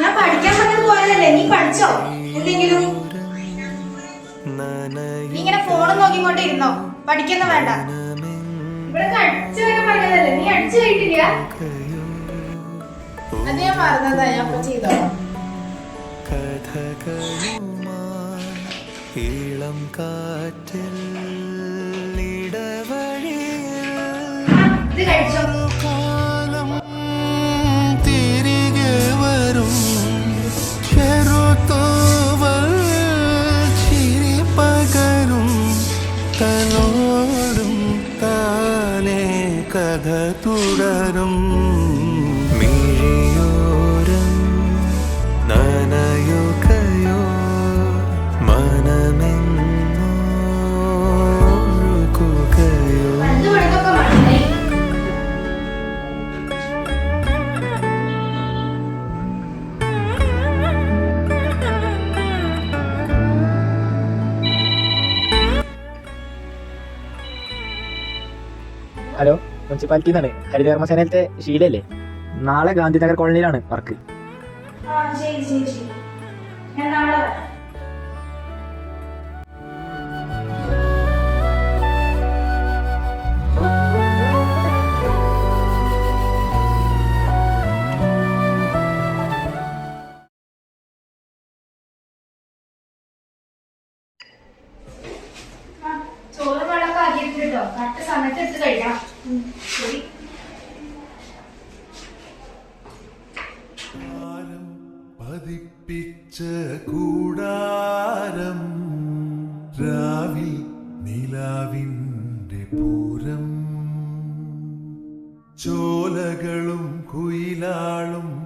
ഞാൻ പഠിക്കാൻ പറഞ്ഞത് പോയതല്ലേ? നീ പഠിച്ചോ? എന്തെങ്കിലും? നീ ഇങ്ങനെ ഫോണും നോക്കിക്കൊണ്ട് ഇരുന്നോ വേണ്ട. ഇവിടെ നീ ഞാൻ ഇളം കാറ്റിൽ ഇടവഴിയിൽ ഇത് കഴിച്ചോ? തുടരും. മിഴിയോരം നനയുകയോ മനമെന്നോ ഒഴുകുകയോ. പണ്ട് ഹലോ മുനിസിപ്പാലിറ്റി എന്നാണ് ഹരിതകർമ്മസേനയിലത്തെ ഷീലല്ലേ നാളെ ഗാന്ധിനഗർ കോളനിയിലാണ് വർക്ക്. ചോറ് വെള്ളമൊക്കെ ആക്കിയിട്ടോ കറക്റ്റ് സമയത്ത് എടുത്ത് ഉം, ശരി പതിപ്പിച്ച കൂടാരം രാവിൽ നിലാവിന്റെ പൂരം. ചോലകളും കുയിലാളും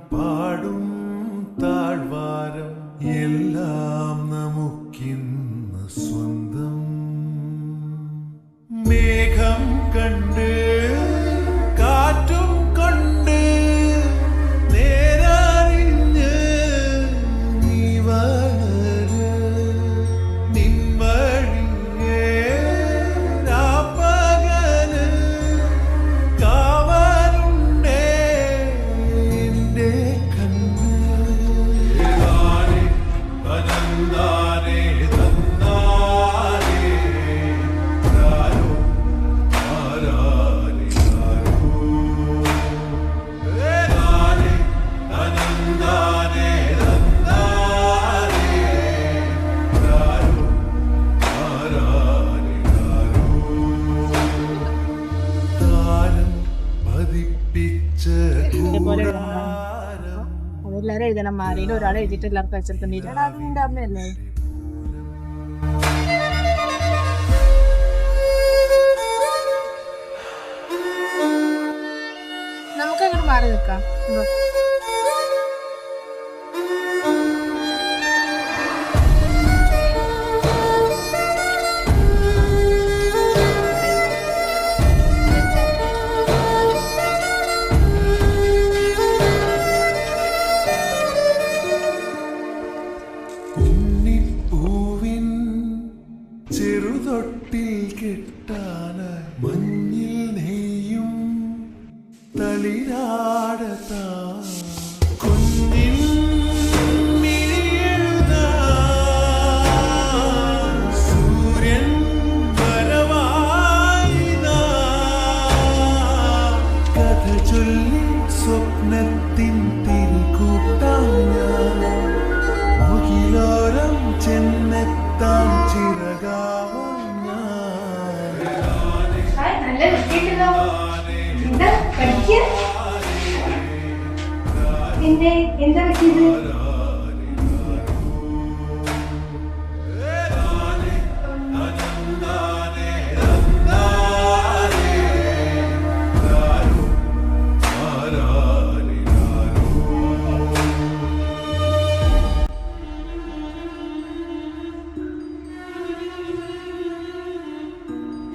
കൂടാരം. അതെല്ലാരും എഴുതണം. ആരെങ്കിലും ഒരാൾ എഴുതിയിട്ട് എല്ലാവർക്കും അയച്ചെടുക്കേണ്ടി വരും അതിന്റെ അമ്മയല്ലേ? നമുക്ക് അങ്ങോട്ട് മാറി നിൽക്കാം. ഇങ്ങോ. ഉണ്ണിപ്പൂവിൻ ചെറുതൊട്ടിൽ കെട്ടാനായി മഞ്ഞിൽ നെയ്യും തളിരാടത്താ സ്വപ്നത്തിൻ ചെന്നെത്താൻ ചിറകാവാൻ നല്ല വൃത്തിയുണ്ടല്ലോ എന്താ പഠിക്കുക? എന്തേ എന്താ പറ്റിയത്?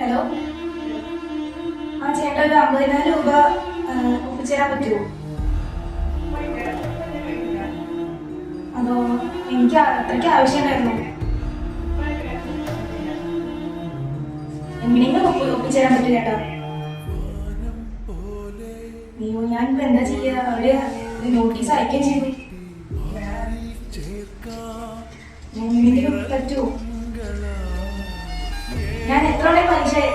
ഹലോ? ആ ചേട്ടാ ഒരു അമ്പതിനായിരം രൂപ ഒപ്പിച്ചേരാൻ പറ്റുമോ? അതോ എനിക്ക് അത്രയ്ക്ക് ആവശ്യമുണ്ടായിരുന്നു. എങ്ങനെയെങ്കിലും ഒപ്പ് ഒപ്പിച്ചേരാൻ പറ്റും ചേട്ടാ. അയ്യോ ഞാനിപ്പോ എന്താ ചെയ്യാ? അവർ നോട്ടീസ് അയക്കുകയും ചെയ്തു. പറ്റുമോ? പറ്റൂ ഞാൻ എത്ര വേണേ